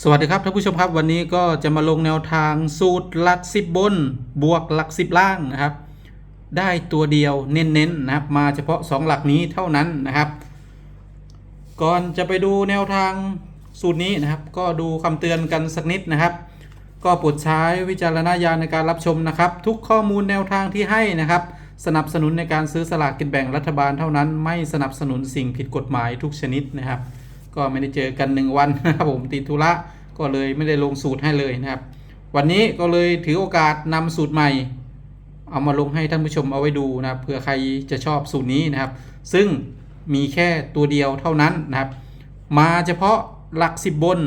สวัสดีครับท่านผู้ชมครับวันนี้ก็จะมาลงแนวทางสูตรหลักสิบบน บวกหลักสิบล่างนะครับ ได้ตัวเดียวเน้นๆนะครับ มาเฉพาะ 2 หลักนี้เท่านั้นนะครับ ก่อนจะไปดูแนวทางสูตรนี้นะครับ ก็ดูคำเตือนกันสักนิดนะครับ ก็โปรดใช้วิจารณญาณในการรับชมนะครับ ทุกข้อมูลแนวทางที่ให้นะครับ สนับสนุนในการซื้อสลากกินแบ่งรัฐบาลเท่านั้น ไม่สนับสนุนสิ่งผิดกฎหมายทุกชนิดนะครับ ก็ไม่ได้เจอกันหนึ่งวันนะครับผมติดธุระก็เลยไม่ได้ลงสูตรให้เลยนะครับ วันนี้ก็เลยถือโอกาสนำสูตรใหม่ เอามาลงให้ท่านผู้ชมเอาไว้ดูนะครับเผื่อใครจะชอบสูตรนี้นะครับ ซึ่งมีแค่ตัวเดียวเท่านั้นนะครับ มาเฉพาะหลักสิบบน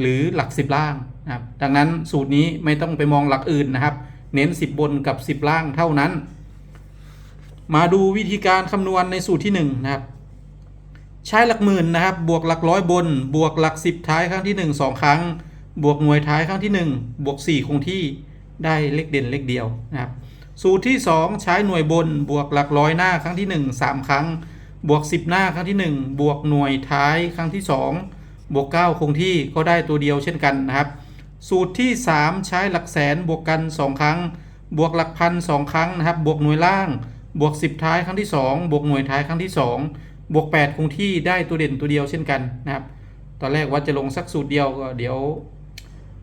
หรือหลักสิบล่างนะครับ ดังนั้นสูตรนี้ไม่ต้องไปมองหลักอื่นนะครับ เน้น 10 บนกับ 10 ล่างเท่านั้น มาดูวิธีการคำนวณในสูตรที่ 1 นะครับ ใช้หลักหมื่นนะครับ บวกหลักร้อยบน บวกหลักสิบท้ายครั้งที่ 1 2 ครั้ง บวกหน่วยท้ายครั้งที่ 1 บวก 4 คงที่ได้เลขเด่นเลขเดียวนะครับ สูตรที่ 2 ใช้หน่วยบน บวกหลักร้อยหน้าครั้งที่ 1 3 ครั้ง บวก 10 หน้าครั้งที่ 1 บวกหน่วยท้ายครั้งที่ 2 บวก 9 คงที่ก็ได้ตัวเดียวเช่นกันนะครับ สูตรที่ 3 ใช้หลักแสนบวกกัน 2 ครั้ง บวกหลักพันสองครั้งนะครับ บวกหน่วยล่าง บวก 10 ท้ายครั้งที่ 2 บวกหน่วยท้ายครั้งที่ 2 บวก 8 คงที่ได้ตัวเด่นตัวเดียวเช่นกันนะครับ ตอนแรกว่าจะลงสักสูตรเดียวก็เดี๋ยว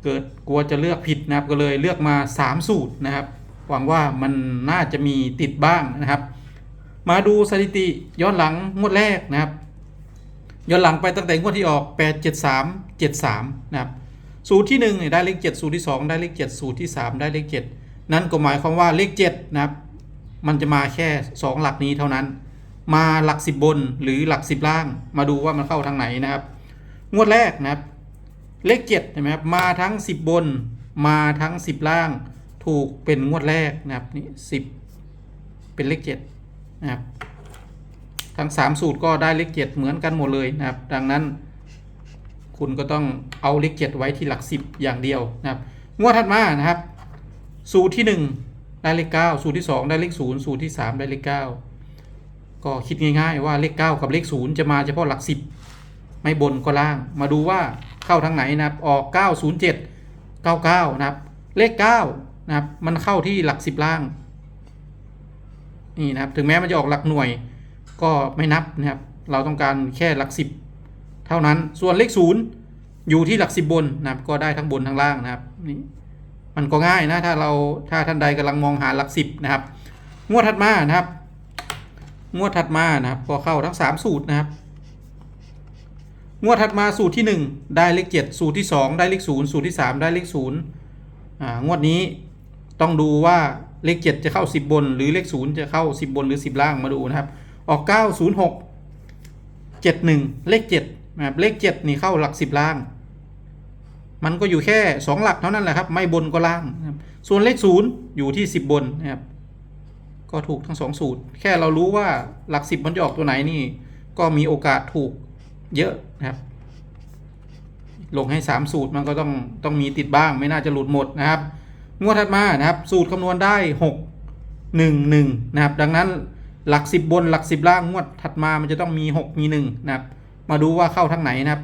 เกิดกลัวจะเลือกผิดนะครับ ก็เลยเลือกมา 3 สูตรนะครับ หวังว่ามันน่าจะมีติดบ้างนะครับ มาดูสถิติย้อนหลังงวดแรกนะครับ ย้อนหลังไปตั้งแต่งวดที่ออก 8 7 3 7 3 นะครับ สูตรที่1เนี่ยได้เลข 7 สูตรที่ 2 ได้เลข 7 สูตรที่ 3 ได้เลข 7 นั่นก็หมายความว่าเลข 7 นะครับ มันจะมาแค่ 2 หลักนี้เท่านั้น มาหลัก10บบนหรือหลัก10ล่าง มาดูว่ามันเข้าทางไหนนะครับ งวดแรกนะครับ เลข7ใช่ไหมครับมาทั้ง10บบน มาทั้ง10ล่าง ถูกเป็นงวดแรกนะครับนี่10เป็นเลข7นะครับทั้ง3สูตรก็ได้เลข7เหมือนกันหมดเลยนะครับ ดังนั้น คุณก็ต้องเอาเลข7ไว้ที่หลัก10อย่างเดียวนะครับ งวดถัดมานะครับ สูตรที่1ได้เลข9สูตรที่2ได้เลข0สูตรที่3ได้เลข9ก็ ก็คิดง่ายๆว่าเลข 9 กับเลข 0 จะมาเฉพาะหลัก 10 ไม่บนก็ล่าง มาดูว่าเข้าทางไหนนะครับออก 907 99 นะครับ เลข 9 นะครับ มันเข้าที่หลัก 10 ล่าง นี่นะครับ ถึงแม้มันจะออกหลักหน่วยก็ไม่นับนะครับ เราต้องการแค่หลัก 10 เท่านั้น ส่วนเลข 0 อยู่ที่หลัก 10 บนนะครับ ก็ได้ทั้งบนทั้งล่างนะครับ นี่ มันก็ง่ายนะ ถ้าเรา ถ้าท่านใดกำลังมองหาหลัก 10 นะครับ งวดถัดมานะครับ งวดถัดมานะครับก็เข้าทั้ง 3 สูตรนะครับ งวดถัดมาสูตรที่ 1 ได้เลข 7 สูตรที่ 2 ได้เลข0สูตรที่ 3 ได้เลข0อ่างวดนี้ต้องดูว่าเลข 7 จะเข้า 10 บน หรือเลข 0 จะเข้า 10 บนหรือ 10 ล่างมาดูนะครับ ออก 906 71 เลข7นะครับเลข 7 นี่เข้าหลัก 10 ล่าง มันก็อยู่แค่ 2 หลักเท่านั้นแหละครับ ไม่บนก็ล่างนะครับส่วนเลข 0 อยู่ที่ 10 บนนะครับ ก็ถูกทั้ง2สูตร แค่เรารู้ว่าหลัก10มันจะออกตัวไหนนี่ ก็มีโอกาสถูกเยอะนะครับ ลงให้3สูตรมันก็ต้องต้องมีติดบ้าง ไม่น่าจะหลุดหมดนะครับ งวดถัดมานะครับ สูตรคำนวณได้6 1 1นะครับ ดังนั้นหลัก10บนหลัก10ล่างงวดถัดมามันจะต้องมี6มี1นะครับ มาดูว่าเข้าทางไหนนะครับ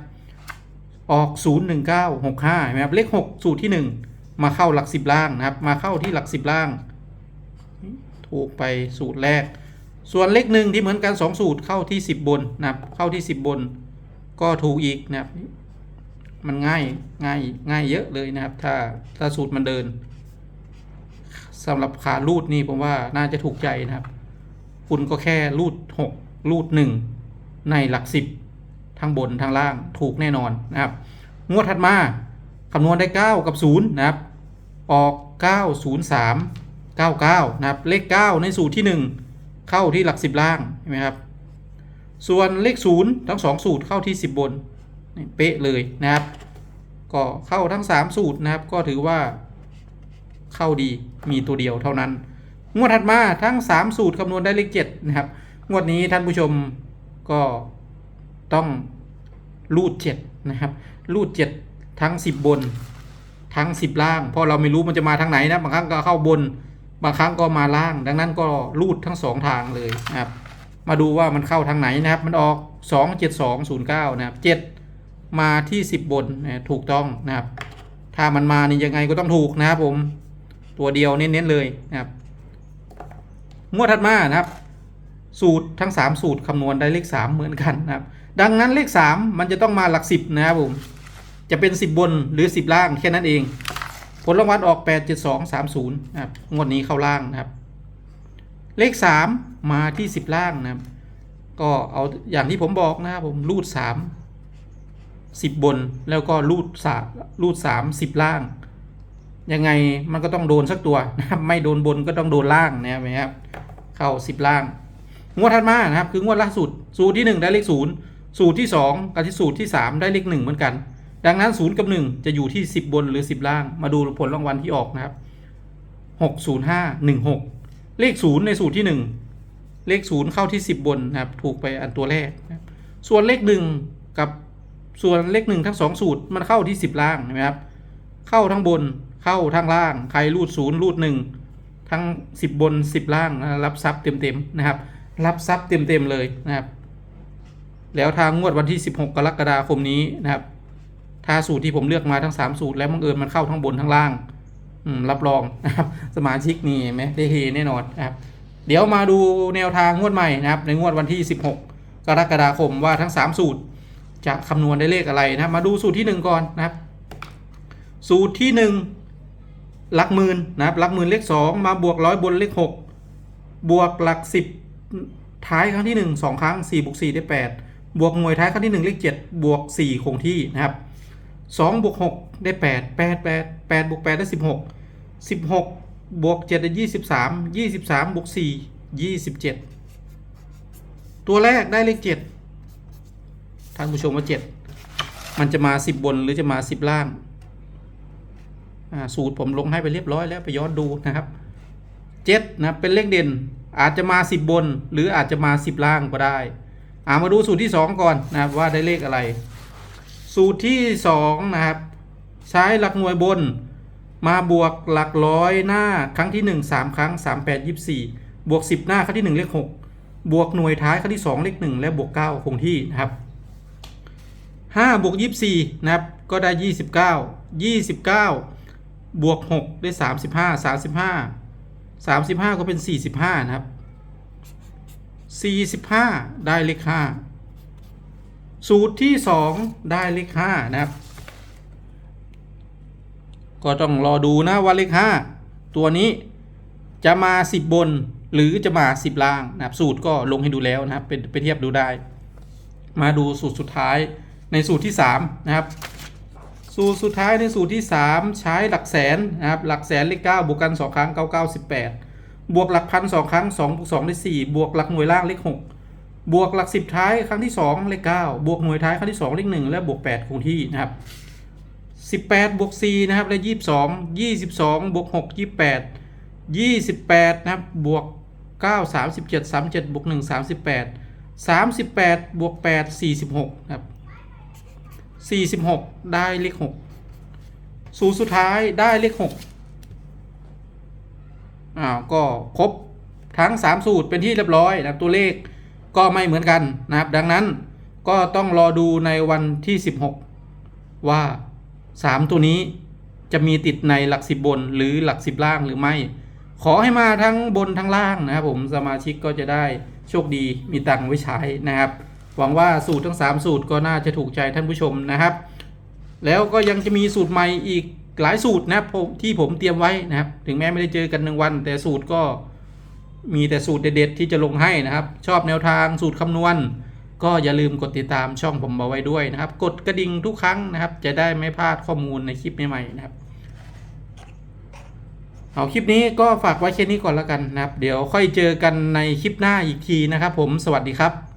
ออก0 1 9 6 5เห็นไหมครับเลข6สูตรที่1มาเข้าหลัก10ล่างนะครับ มาเข้าที่หลัก10ล่าง ถูกไปสูตรแรก ส่วนเลขหนึ่งที่เหมือนกัน 2 สูตรเข้าที่ 10 บนนะครับเข้าที่ 10 บน ก็ถูกอีกนะครับ มันง่ายง่ายง่ายเยอะเลยนะครับ ถ้าถ้าสูตรมันเดินสำหรับขาลูดนี่ผมว่าน่าจะถูกใจนะครับ คุณก็แค่ลูดหกลูดหนึ่งในหลักสิบทั้งบนทั้งล่างถูกแน่นอนนะครับ งวดถัดมาคำนวณได้ 9 กับ 0 นะครับ ออก 903 99 นะครับ เลข 9 ในสูตรที่ 1 เข้าที่หลัก 10 ล่างเห็นไหมครับ ส่วนเลข 0 ทั้ง 2 สูตรเข้าที่ 10 บนนี่เป๊ะเลยนะครับ ก็เข้าทั้ง 3 สูตรนะครับ ก็ถือว่าเข้าดีมีตัวเดียวเท่านั้น งวดถัดมาทั้ง 3 สูตรคำนวณได้เลข 7 นะครับ งวดนี้ท่านผู้ชมก็ต้องรูด 7 นะครับรูด 7 ทั้ง 10 บนทั้ง 10 ล่าง เพราะเราไม่รู้มันจะมาทางไหนนะ บางครั้งก็เข้าบน บางครั้งก็มาล่าง ดังนั้นก็รูดทั้ง2ทางเลยนะครับ มาดูว่ามันเข้าทางไหนนะครับ มันออก 2 7 2 0 9 นะครับ 7 มาที่ 10 บนนะถูกต้องนะครับ ถ้ามันมานี่ยังไงก็ต้องถูกนะครับผม ตัวเดียวเน้นๆเลยนะครับ งวดถัดมานะครับ สูตรทั้ง 3 สูตรคำนวณได้เลข 3 เหมือนกันนะครับ ดังนั้นเลข 3 มันจะต้องมาหลัก 10 นะครับผม จะเป็น 10 บนหรือ 10 ล่างแค่นั้นเอง ผลรางวัลออก 8 7 2 3 0นะครับงวดนี้เข้าล่างนะครับ เลข 3 มาที่ 10 ล่างนะครับ ก็เอาอย่างที่ผมบอกนะครับผมรูด 3 10 บนแล้วก็รูดสารูด 3 10 ล่าง ยังไงมันก็ต้องโดนสักตัวนะครับ ไม่โดนบนก็ต้องโดนล่างนะครับ เข้า 10 ล่าง งวดถัดมานะครับ คืองวดล่าสุด สูตรที่ 1 ได้เลข 0 สูตรที่ 2 กับที่สูตรที่ 3 ได้เลข 1 เหมือนกัน ดังนั้น 0 กับ 1 จะอยู่ที่ 10 บนหรือ 10 ล่าง มาดูผลรางวัลที่ออกนะครับ 60516 เลข 0 ในสูตรที่ 1 เลข 0 เข้าที่ 10 บนนะครับ ถูกไปอันตัวแรกนะส่วนเลข 1 กับส่วนเลข 1 ทั้ง 2 สูตรมันเข้าที่ 10 ล่างนะครับ เข้าทั้งบนเข้าทั้งล่าง ใครรูด 0 รูด 1 ทั้ง 10 บน 10 ล่างนะรับทรัพย์เต็มๆนะครับ รับทรัพย์เต็มๆเลยนะครับ แล้วทางงวดวันที่ 16 กรกฎาคมนี้นะครับ ถ้าสูตรที่ผมเลือกมาทั้ง 3 สูตรแล้วบังเอิญมันเข้าทั้งบนทั้งล่างรับรองนะครับ สมาชิกนี่ไหมได้เฮแน่นอนนะครับ เดี๋ยวมาดูแนวทางงวดใหม่นะครับ ในงวดวันที่ 16 กรกฎาคมว่าทั้ง 3 สูตร จะคำนวณได้เลขอะไรนะมาดูสูตรที่ 1 ก่อนนะครับ สูตรที่ 1 หลักหมื่นนะครับหลักหมื่นเลข 2 มาบวกร้อยบนเลข 6 บวกหลัก 10 ท้ายครั้งที่ 1 2 ครั้ง4บวก4ได้ 8 บวกหน่วยท้ายครั้งที่ 1 เลข 7 บวก 4 คงที่นะครับ 2บวก6ได้ 8 8 8 8บวก8ได้ 16 16บวก7ได้ 23 23บวก4 27 ตัวแรกได้เลข 7 ท่านผู้ชมว่า 7 มันจะมา 10 บนหรือจะมา 10 ล่างอ่าสูตรผมลงให้ไปเรียบร้อยแล้วไปย้อนดูนะครับ 7 นะเป็นเลขเด่นอาจจะมา 10 บน หรืออาจจะมา 10 ล่างก็ได้ อ่ามาดูสูตรที่ 2 ก่อนนะครับว่าได้เลขอะไร สูตรที่ 2 นะครับ ใช้หลักหน่วยบน มาบวกหลักร้อยหน้าครั้งที่ 1 3 ครั้ง 3 8 24 บวก 10 หน้าครั้งที่ 1 เลข 6 บวกหน่วยท้ายครั้งที่ 2 เลข 1 และบวก 9 คงที่นะครับ5บวก24 นะครับ ก็ได้ 29 29 บวก 6 ได้ 35 35 35 ก็เป็น 45 นะครับ 45 ได้เลข 5 สูตรที่ 2 ได้เลข5นะครับ ก็ต้องรอดูนะว่าเลข 5 ตัวนี้จะมา 10 บนหรือจะมา 10 ล่างนะครับ สูตรก็ลงให้ดูแล้วนะครับเป็นไปเทียบดูได้ มาดูสูตรสุดท้ายในสูตรที่ 3 นะครับ สูตรสุดท้ายในสูตรที่ 3 ใช้หลักแสนนะครับ หลักแสนเลข9บวกกัน 2 ครั้ง 9 9 18 บวกหลักพัน2ครั้ง2บวก2ได้4บวกหลักหน่วยล่างเลข6 บวกหลัก10ท้ายครั้งที่2เลข9บวกหน่วยท้ายครั้งที่2เลข1และบวก8คงที่นะครับ18บวก4นะครับและ22 22บวก6 28 28นะครับบวก9 37 37บวก1 38 38บวก8 46นะครับ46 ได้เลข6สูตรสุดท้ายได้เลข6อ้าวก็ครบทั้ง 3 สูตรเป็นที่เรียบร้อยนะครับตัวเลข ก็ไม่เหมือนกันนะครับ ดังนั้นก็ต้องรอดูในวันที่ 16 ว่า 3 ตัวนี้จะมีติดในหลัก 10 บนหรือหลัก 10 ล่างหรือไม่ ขอให้มาทั้งบนทั้งล่างนะครับผมสมาชิกก็จะได้โชคดีมีตังค์ไว้ใช้นะครับ หวังว่าสูตรทั้ง 3 สูตรก็น่าจะถูกใจท่านผู้ชมนะครับ แล้วก็ยังจะมีสูตรใหม่อีกหลายสูตรนะครับที่ผมเตรียมไว้นะครับ ถึงแม้ไม่ได้เจอกันหนึ่งวัน แต่สูตรก็ มีแต่สูตรเด็ดๆที่จะลงให้นะครับ ชอบแนวทางสูตรคำนวณ ก็อย่าลืมกดติดตามช่องผมเอาไว้ด้วยนะครับ กดกระดิ่งทุกครั้งนะครับ จะได้ไม่พลาดข้อมูลในคลิปใหม่ๆนะครับเอาคลิปนี้ก็ฝากไว้แค่นี้ก่อนแล้วกันนะครับ เดี๋ยวค่อยเจอกันในคลิปหน้าอีกทีนะครับ ผมสวัสดีครับ